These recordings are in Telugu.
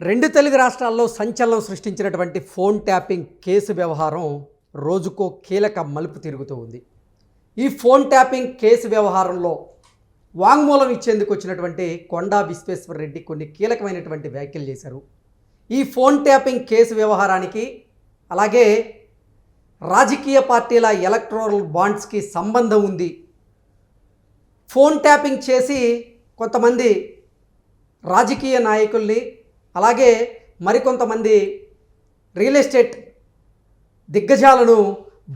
రెండు తెలుగు రాష్ట్రాల్లో సంచలనం సృష్టించినటువంటి ఫోన్ ట్యాపింగ్ కేసు వ్యవహారం రోజుకో కీలక మలుపు తిరుగుతూ ఉంది. ఈ ఫోన్ ట్యాపింగ్ కేసు వ్యవహారంలో వాంగ్మూలం ఇచ్చేందుకు వచ్చినటువంటి కొండా విశ్వేశ్వర రెడ్డి కొన్ని కీలకమైనటువంటి వ్యాఖ్యలు చేశారు. ఈ ఫోన్ ట్యాపింగ్ కేసు వ్యవహారానికి అలాగే రాజకీయ పార్టీల ఎలక్ట్రల్ బాండ్స్కి సంబంధం ఉంది. ఫోన్ ట్యాపింగ్ చేసి కొంతమంది రాజకీయ నాయకుల్ని అలాగే మరికొంతమంది రియల్ ఎస్టేట్ దిగ్గజాలను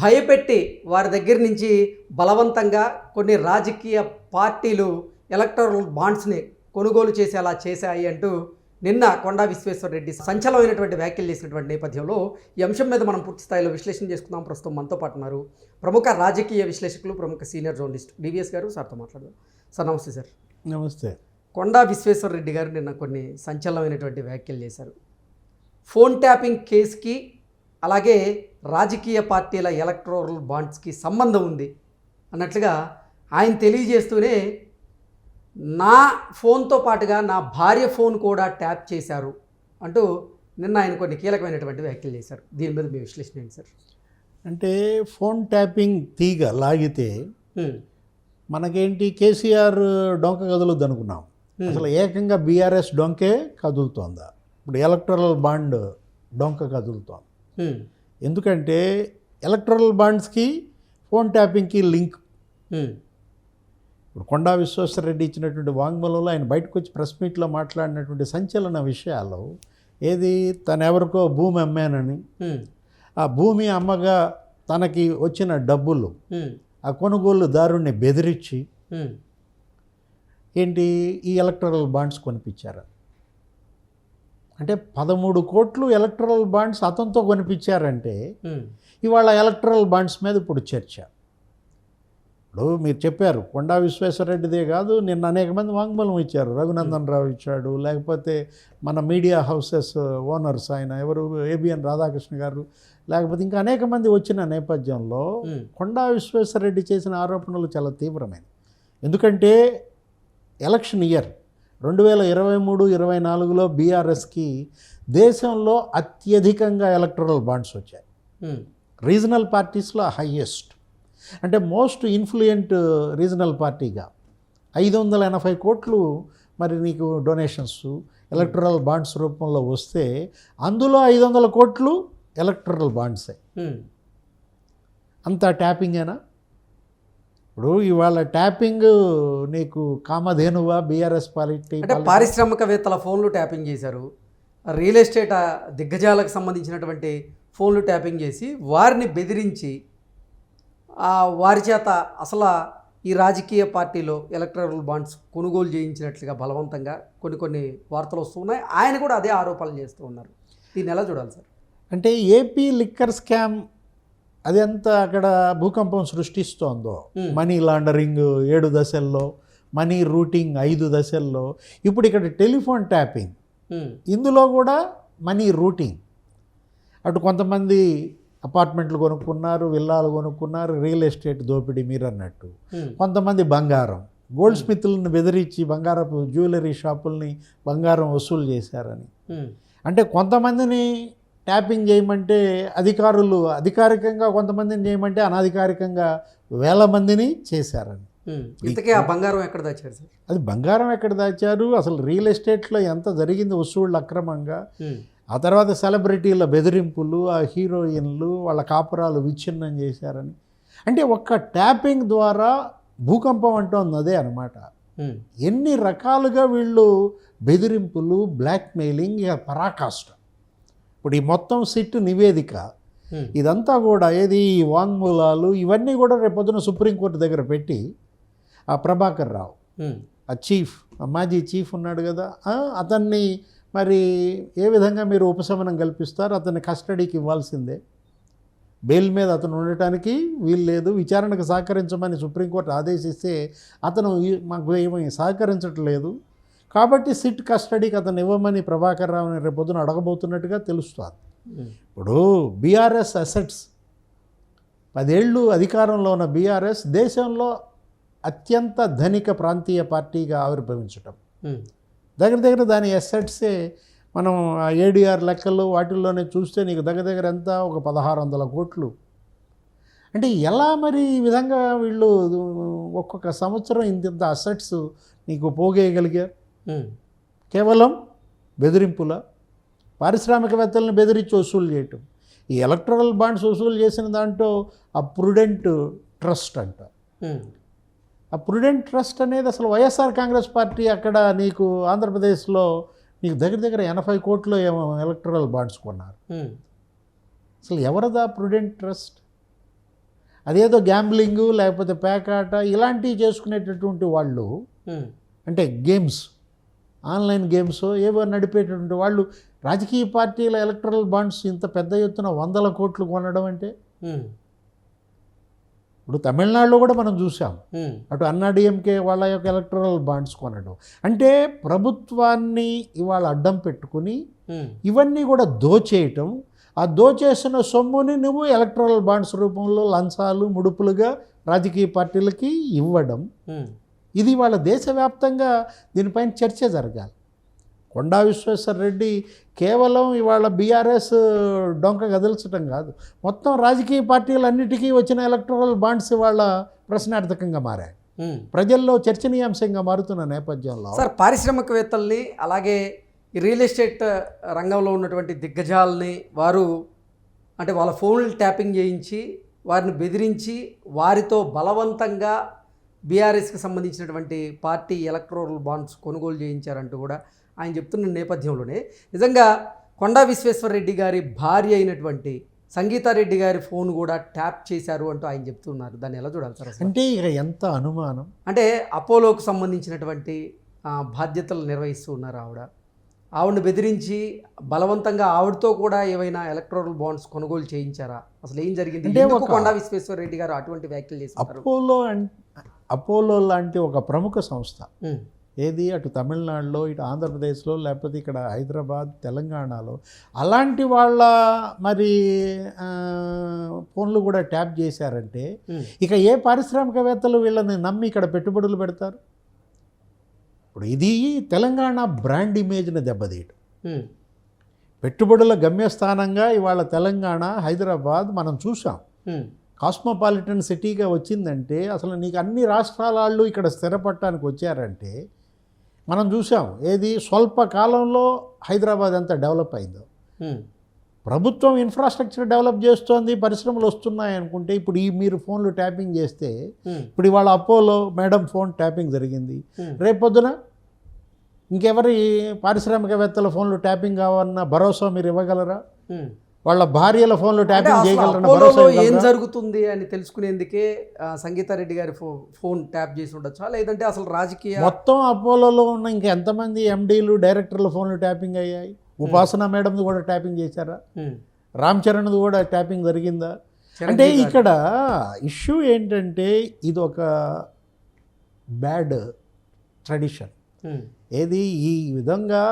భయపెట్టి వారి దగ్గర నుంచి బలవంతంగా కొన్ని రాజకీయ పార్టీలు ఎలక్టరల్ బాండ్స్ని కొనుగోలు చేసేలా చేశాయి అంటూ నిన్న కొండా విశ్వేశ్వర రెడ్డి వ్యాఖ్యలు చేసినటువంటి నేపథ్యంలో ఈ అంశం మీద మనం పూర్తి స్థాయిలో విశ్లేషణ చేసుకుందాం. ప్రస్తుతం మనతో పాటు ఉన్నారు ప్రముఖ రాజకీయ విశ్లేషకులు ప్రముఖ సీనియర్ జర్నలిస్ట్ డివిఎస్ గారు. సార్తో మాట్లాడదాం. సార్ నమస్తే సార్. నమస్తే. కొండా విశ్వేశ్వర రెడ్డి గారు నిన్న కొన్ని సంచలనమైనటువంటి వ్యాఖ్యలు చేశారు. ఫోన్ ట్యాపింగ్ కేసుకి అలాగే రాజకీయ పార్టీల ఎలక్ట్రోరల్ బాండ్స్కి సంబంధం ఉంది అన్నట్లుగా ఆయన తెలియజేస్తూనే నా ఫోన్తో పాటుగా నా భార్య ఫోన్ కూడా ట్యాప్ చేశారు అంటూ నిన్న ఆయన కొన్ని కీలకమైనటువంటి వ్యాఖ్యలు చేశారు. దీని మీద మీ విశ్లేషణ ఏంటి సార్? అంటే ఫోన్ ట్యాపింగ్ తీగ లాగితే. మనకేంటి కేసీఆర్ డొంక కదులుద్ది అనుకున్నాం అసలు ఏకంగా బీఆర్ఎస్ డొంకే కదులుతోందా ఇప్పుడు ఎలక్ట్రల్ బాండ్ డొంక కదులుతోంది హ్మ్. ఎందుకంటే ఎలక్ట్రల్ బాండ్స్కి ఫోన్ ట్యాపింగ్కి లింక్. ఇప్పుడు కొండా విశ్వేశ్వరరెడ్డి ఇచ్చినటువంటి వాంగ్మూలంలో ఆయన బయటకు వచ్చి ప్రెస్ మీట్లో మాట్లాడినటువంటి సంచలన విషయాలు ఏది తను ఎవరికో భూమి అమ్మానని హ్మ్. ఆ భూమి అమ్మగా తనకి వచ్చిన డబ్బులు. ఆ కొనుగోలుదారుణ్ణి బెదిరించి. ఏంటి? ఈ ఎలక్ట్రల్ బాండ్స్ కొనిపించారు. అంటే పదమూడు కోట్లు ఎలక్ట్రల్ బాండ్స్ అతనితో కొనిపించారంటే. ఇవాళ ఎలక్ట్రల్ బాండ్స్ మీద ఇప్పుడు చర్చ. ఇప్పుడు మీరు చెప్పారు కొండా విశ్వేశ్వరరెడ్డిదే కాదు నిన్న అనేక మంది వాంగ్మూలం ఇచ్చారు. రఘునందన్ రావు ఇచ్చాడు లేకపోతే మన మీడియా హౌసెస్ ఓనర్స్ ఆయన ఎవరు? ఏబిఎన్ రాధాకృష్ణ గారు. లేకపోతే ఇంకా అనేక మంది వచ్చిన నేపథ్యంలో. కొండా విశ్వేశ్వరరెడ్డి చేసిన ఆరోపణలు చాలా తీవ్రమైనవి. ఎందుకంటే ఎలక్షన్ ఇయర్ రెండు వేల ఇరవై మూడు ఇరవై నాలుగులో బీఆర్ఎస్కి దేశంలో అత్యధికంగా ఎలక్ట్రల్ బాండ్స్ వచ్చాయి. రీజనల్ పార్టీస్లో హయ్యెస్ట్ అంటే మోస్ట్ ఇన్ఫ్లుయెంట్ రీజనల్ పార్టీగా ఐదు వందల ఎనభై కోట్లు మరి నీకు డొనేషన్స్ ఎలక్ట్రల్ బాండ్స్ రూపంలో వస్తే అందులో ఐదు వందల కోట్లు ఎలక్ట్రల్ బాండ్సే. అంతా ట్యాపింగేనా ఇప్పుడు ఇవాళ ట్యాపింగ్ నీకు కామధేనువా బీఆర్ఎస్ పాలిటీ అంటే పారిశ్రామికవేత్తల ఫోన్లు ట్యాపింగ్ చేశారు. రియల్ ఎస్టేట్ దిగ్గజాలకు సంబంధించినటువంటి ఫోన్లు ట్యాపింగ్ చేసి వారిని బెదిరించి వారి చేత అసలు ఈ రాజకీయ పార్టీలో ఎలక్ట్రల్ బాండ్స్ కొనుగోలు చేయించినట్లుగా బలవంతంగా కొన్ని కొన్ని వార్తలు వస్తున్నాయి. ఆయన కూడా అదే ఆరోపణలు చేస్తూ ఉన్నారు. దీన్ని ఎలా చూడాలి సార్. అంటే ఏపీ లిక్కర్ స్కామ్ అది ఎంత అక్కడ భూకంపం సృష్టిస్తోందో Hmm. మనీ లాండరింగ్ ఏడు దశల్లో మనీ రూటింగ్ ఐదు దశల్లో ఇప్పుడు ఇక్కడ టెలిఫోన్ ట్యాపింగ్ హ్మ్. ఇందులో కూడా మనీ రూటింగ్ అటు కొంతమంది అపార్ట్మెంట్లు కొనుక్కున్నారు విల్లాలు కొనుక్కున్నారు రియల్ ఎస్టేట్ దోపిడీ మీరు అన్నట్టు హ్మ్. కొంతమంది బంగారం గోల్డ్ స్మిత్లను బెదిరించి బంగారపు జ్యువెలరీ షాపుల్ని బంగారం వసూలు చేశారని. అంటే కొంతమందిని ట్యాపింగ్ చేయమంటే అధికారులు అధికారికంగా కొంతమందిని చేయమంటే అనధికారికంగా వేల మందిని చేశారని హ్మ్. ఇంతకీ ఆ బంగారం ఎక్కడ దాచారు సార్ అది బంగారం ఎక్కడ దాచారు అసలు రియల్ ఎస్టేట్లో ఎంత జరిగింది వసూళ్ళు అక్రమంగా. ఆ తర్వాత సెలబ్రిటీల బెదిరింపులు ఆ హీరోయిన్లు వాళ్ళ కాపురాలు విచ్ఛిన్నం చేశారని అంటే ఒక్క ట్యాపింగ్ ద్వారా భూకంపం అంటోంది అదే అనమాట. ఎన్ని రకాలుగా వీళ్ళు బెదిరింపులు బ్లాక్మెయిలింగ్ ఇక పరాకాష్ట ఇప్పుడు ఈ మొత్తం సిట్ నివేదిక. ఇదంతా కూడా ఏది? ఈ వాంగ్మూలాలు ఇవన్నీ కూడా రేపొద్దున సుప్రీంకోర్టు దగ్గర పెట్టి ఆ ప్రభాకర్ రావు. ఆ చీఫ్ మాజీ చీఫ్ ఉన్నాడు కదా అతన్ని మరి ఏ విధంగా మీరు ఉపశమనం కల్పిస్తారు? అతన్ని కస్టడీకి ఇవ్వాల్సిందే. బెయిల్ మీద అతను ఉండటానికి వీలు లేదు. విచారణకు సహకరించమని సుప్రీంకోర్టు ఆదేశిస్తే అతను మాకు ఏమీ సహకరించట్లేదు. కాబట్టి సిట్ కస్టడీకి అతను ఇవ్వమని ప్రభాకర్ రావుని రేపొద్దున అడగబోతున్నట్టుగా తెలుస్తుంది. ఇప్పుడు బీఆర్ఎస్ అసెట్స్ పదేళ్ళు అధికారంలో ఉన్న బీఆర్ఎస్ దేశంలో అత్యంత ధనిక ప్రాంతీయ పార్టీగా ఆవిర్భవించటం. దగ్గర దగ్గర దాని ఎస్సెట్సే మనం ఏడిఆర్ లెక్కలు వాటిల్లోనే చూస్తే నీకు దగ్గర దగ్గర ఎంత? ఒక పదహారు వందల కోట్లు. అంటే ఎలా మరి ఈ విధంగా వీళ్ళు ఒక్కొక్క సంవత్సరం ఇంత అసెట్స్ నీకు పోగేయగలిగారు? కేవలం బెదిరింపుల పారిశ్రామికవేత్తలను బెదిరించి వసూలు చేయటం. ఈ ఎలక్ట్రల్ బాండ్స్ వసూలు చేసిన దాంట్లో ఆ ప్రుడెంట్ ట్రస్ట్ అంట. ఆ ప్రుడెంట్ ట్రస్ట్ అనేది అసలు వైఎస్ఆర్ కాంగ్రెస్ పార్టీ అక్కడ నీకు ఆంధ్రప్రదేశ్లో నీకు దగ్గర దగ్గర ఎనభై కోట్లు ఏమో ఎలక్ట్రల్ బాండ్స్ కొన్నారు. అసలు ఎవరిదా ప్రుడెంట్ ట్రస్ట్? అదేదో గ్యాంబ్లింగ్ లేకపోతే పేకాట ఇలాంటివి చేసుకునేటటువంటి వాళ్ళు అంటే గేమ్స్ ఆన్లైన్ గేమ్స్ ఏవో నడిపేటటువంటి వాళ్ళు రాజకీయ పార్టీల ఎలక్ట్రల్ బాండ్స్ ఇంత పెద్ద ఎత్తున వందల కోట్లు కొనడం అంటే? ఇప్పుడు తమిళనాడులో కూడా మనం చూసాం అటు అన్నాడీఎంకే వాళ్ళ యొక్క ఎలక్ట్రల్ బాండ్స్ కొనడం. అంటే ప్రభుత్వాన్ని ఇవాళ అడ్డం పెట్టుకుని ఇవన్నీ కూడా దోచేయటం. ఆ దోచేసిన సొమ్ముని నువ్వు ఎలక్ట్రల్ బాండ్స్ రూపంలో లంచాలు ముడుపులుగా రాజకీయ పార్టీలకి ఇవ్వడం. ఇది వాళ్ళ దేశవ్యాప్తంగా దీనిపైన చర్చ జరగాలి. కొండా విశ్వేశ్వర రెడ్డి కేవలం ఇవాళ బీఆర్ఎస్ డొంక కదిల్చడం కాదు. మొత్తం రాజకీయ పార్టీలన్నిటికీ వచ్చిన ఎలక్ట్రల్ బాండ్స్ ఇవాళ ప్రశ్నార్థకంగా మారాయి. ప్రజల్లో చర్చనీయాంశంగా మారుతున్న నేపథ్యంలో సార్ పారిశ్రామికవేత్తల్ని అలాగే రియల్ ఎస్టేట్ రంగంలో ఉన్నటువంటి దిగ్గజాలని వారు అంటే వాళ్ళ ఫోన్లు ట్యాపింగ్ చేయించి వారిని బెదిరించి వారితో బలవంతంగా బీఆర్ఎస్కి సంబంధించినటువంటి పార్టీ ఎలక్ట్రోరల్ బాండ్స్ కొనుగోలు చేయించారంటూ కూడా ఆయన చెప్తున్న నేపథ్యంలోనే నిజంగా కొండా విశ్వేశ్వరరెడ్డి గారి భార్య అయినటువంటి సంగీతారెడ్డి గారి ఫోన్ కూడా ట్యాప్ చేశారు అంటూ ఆయన చెప్తున్నారు. దాన్ని ఎలా చూడాలి సార్ అంటే ఇక ఎంత అనుమానం? అంటే అపోలోకు సంబంధించినటువంటి బాధ్యతలు నిర్వహిస్తూ ఉన్నారు ఆవిడ. ఆవిడని బెదిరించి బలవంతంగా ఆవిడతో కూడా ఏవైనా ఎలక్ట్రల్ బాండ్స్ కొనుగోలు చేయించారా? అసలు ఏం జరిగింది? కొండా విశ్వేశ్వర రెడ్డి గారు అటువంటి వ్యాఖ్యలు చేశారు అపోలో అపోలో లాంటి ఒక ప్రముఖ సంస్థ. ఏది? అటు తమిళనాడులో ఇటు ఆంధ్రప్రదేశ్లో లేకపోతే ఇక్కడ హైదరాబాద్ తెలంగాణలో. అలాంటి వాళ్ళ మరి ఫోన్లు కూడా ట్యాప్ చేశారంటే ఇక ఏ పారిశ్రామికవేత్తలు వీళ్ళని నమ్మి ఇక్కడ పెట్టుబడులు పెడతారు? ఇప్పుడు ఇది తెలంగాణ బ్రాండ్ ఇమేజ్ని దెబ్బతీయటం. పెట్టుబడుల గమ్యస్థానంగా ఇవాళ తెలంగాణ హైదరాబాద్ మనం చూసాం కాస్మోపాలిటన్ సిటీగా వచ్చిందంటే అసలు నీకు అన్ని రాష్ట్రాల వాళ్ళు ఇక్కడ స్థిరపడటానికి వచ్చారంటే మనం చూసాం ఏది స్వల్ప కాలంలో హైదరాబాద్ ఎంత డెవలప్ అయిందో. ప్రభుత్వం ఇన్ఫ్రాస్ట్రక్చర్ డెవలప్ చేస్తోంది పరిశ్రమలు వస్తున్నాయి అనుకుంటే ఇప్పుడు ఈ మీరు ఫోన్లు ట్యాపింగ్ చేస్తే ఇప్పుడు ఇవాళ అపోలో మేడం ఫోన్ ట్యాపింగ్ జరిగింది. రేపొద్దున ఇంకెవరి పారిశ్రామికవేత్తల ఫోన్లు ట్యాపింగ్ కావన్న భరోసా మీరు ఇవ్వగలరా? వాళ్ళ భార్యల ఫోన్లు ట్యాపింగ్ భరోసా ఏం? జరుగుతుంది అని తెలుసుకునేందుకే సంగీతారెడ్డి గారి ఫో ఫోన్ ట్యాప్ చేసి ఉండొచ్చా? లేదంటే అసలు రాజకీయ మొత్తం అపోలోలో ఉన్న ఇంకా ఎంతమంది ఎండీలు డైరెక్టర్ల ఫోన్లు ట్యాపింగ్ అయ్యాయి? ఉపాసన మేడంది కూడా ట్యాపింగ్ చేశారా. రామ్ చరణ్ది కూడా ట్యాపింగ్ జరిగిందా? అంటే ఇక్కడ ఇష్యూ ఏంటంటే ఇది ఒక బ్యాడ్ ట్రెడిషన్. ఏది? ఈ విధంగా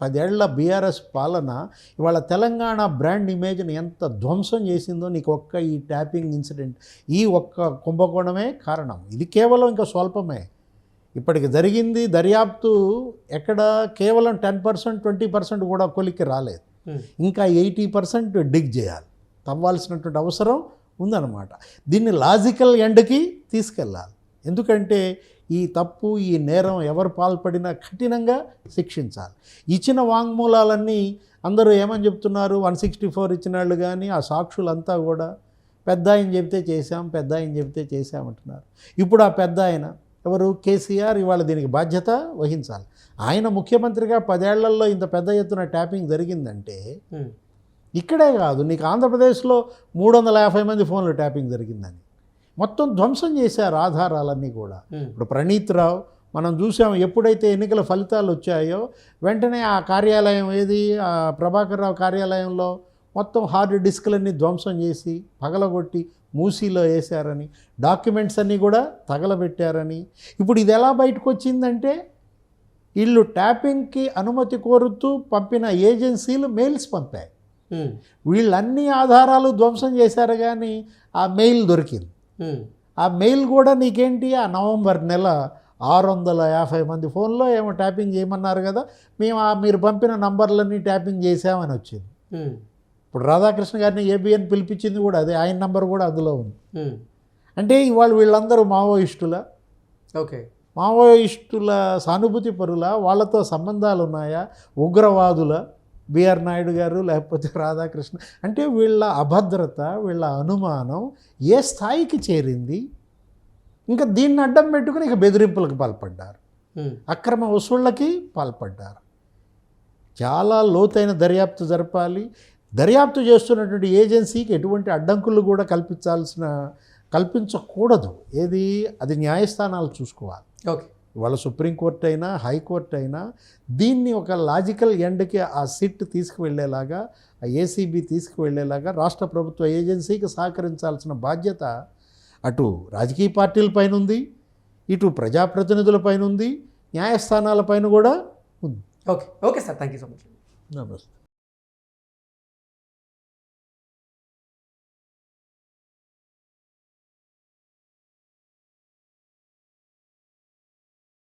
పదేళ్ళ బీఆర్ఎస్ పాలన ఇవాళ తెలంగాణ బ్రాండ్ ఇమేజ్ని ఎంత ధ్వంసం చేసిందో నీకు ఒక్క ఈ ట్యాపింగ్ ఇన్సిడెంట్ ఈ ఒక్క కుంభకోణమే కారణం. ఇది కేవలం ఇంకా స్వల్పమే. ఇప్పటికి జరిగింది దర్యాప్తు ఎక్కడ కేవలం టెన్ పర్సెంట్ ట్వంటీ పర్సెంట్ కూడా కొలిక్కి రాలేదు. ఇంకా ఎయిటీ పర్సెంట్ డిగ్ చేయాలి. తవ్వాల్సినటువంటి అవసరం ఉందన్నమాట. దీన్ని లాజికల్ ఎండ్కి తీసుకెళ్ళాలి. ఎందుకంటే ఈ తప్పు ఈ నేరం ఎవరు పాల్పడినా కఠినంగా శిక్షించాలి. ఇచ్చిన వాంగ్మూలాలన్నీ అందరూ ఏమని చెప్తున్నారు? వన్ సిక్స్టీ ఫోర్ ఇచ్చిన వాళ్ళు కానీ ఆ సాక్షులంతా కూడా పెద్ద ఆయన చెప్తే చేశాం పెద్ద ఆయన చెప్తే చేశామంటున్నారు ఇప్పుడు ఆ పెద్ద ఆయన ఎవరు? కేసీఆర్ ఇవాళ దీనికి బాధ్యత వహించాలి. ఆయన ముఖ్యమంత్రిగా పదేళ్ళలో ఇంత పెద్ద ఎత్తున ట్యాపింగ్ జరిగిందంటే. ఇక్కడే కాదు నీకు ఆంధ్రప్రదేశ్లో మూడు వందల యాభై మంది ఫోన్లు ట్యాపింగ్ జరిగిందని. మొత్తం ధ్వంసం చేశారు ఆధారాలన్నీ కూడా. ఇప్పుడు ప్రణీత్ రావు మనం చూసాం ఎప్పుడైతే ఎన్నికల ఫలితాలు వచ్చాయో వెంటనే ఆ కార్యాలయం ఏది ఆ ప్రభాకర్ రావు కార్యాలయంలో మొత్తం హార్డ్ డిస్క్లన్నీ ధ్వంసం చేసి పగలగొట్టి మూసీలో వేశారని డాక్యుమెంట్స్ అన్నీ కూడా తగలబెట్టారని ఇప్పుడు ఇది ఎలా బయటకు వచ్చిందంటే వీళ్ళు ట్యాపింగ్కి అనుమతి కోరుతూ పంపిన ఏజెన్సీలు మెయిల్స్ పంపాయి. వీళ్ళన్ని ఆధారాలు ధ్వంసం చేశారు కానీ ఆ మెయిల్ దొరికింది. ఆ మెయిల్ కూడా నీకేంటి? ఆ నవంబర్ నెల ఆరు వందల యాభై మంది ఫోన్లో ఏమో ట్యాపింగ్ చేయమన్నారు కదా మేము ఆ మీరు పంపిన నంబర్లన్నీ ట్యాపింగ్ చేసామని వచ్చింది. ఇప్పుడు రాధాకృష్ణ గారిని ఏబిఎన్ పిలిపించింది కూడా అదే ఆయన నంబర్ కూడా అందులో ఉంది. అంటే ఇవాళ వీళ్ళందరూ మావోయిస్టుల ఓకే. మావోయిస్టుల సానుభూతి పరుల వాళ్ళతో సంబంధాలు ఉన్నాయా ఉగ్రవాదుల బిఆర్ నాయుడు గారు లేకపోతే రాధాకృష్ణ అంటే వీళ్ళ అభద్రత వీళ్ళ అనుమానం ఏ స్థాయికి చేరింది? ఇంకా దీన్ని అడ్డం పెట్టుకుని ఇక బెదిరింపులకు పాల్పడ్డారు. అక్రమ వసూళ్ళకి పాల్పడ్డారు. చాలా లోతైన దర్యాప్తు జరపాలి. దర్యాప్తు చేస్తున్నటువంటి ఏజెన్సీకి ఎటువంటి అడ్డంకులు కూడా కల్పించాల్సిన కల్పించకూడదు. ఏది? అది న్యాయస్థానాలు చూసుకోవాలి. ఓకే. ఇవాళ సుప్రీంకోర్టు అయినా హైకోర్టు అయినా దీన్ని ఒక లాజికల్ ఎండ్కి ఆ సిట్ తీసుకువెళ్ళేలాగా ఆ ఏసీబీ తీసుకువెళ్ళేలాగా రాష్ట్ర ప్రభుత్వ ఏజెన్సీకి సహకరించాల్సిన బాధ్యత అటు రాజకీయ పార్టీలపైన ఉంది ఇటు ప్రజాప్రతినిధులపైన ఉంది న్యాయస్థానాలపైన కూడా ఉంది. Okay. Okay sir. Thank you so much. నమస్తే.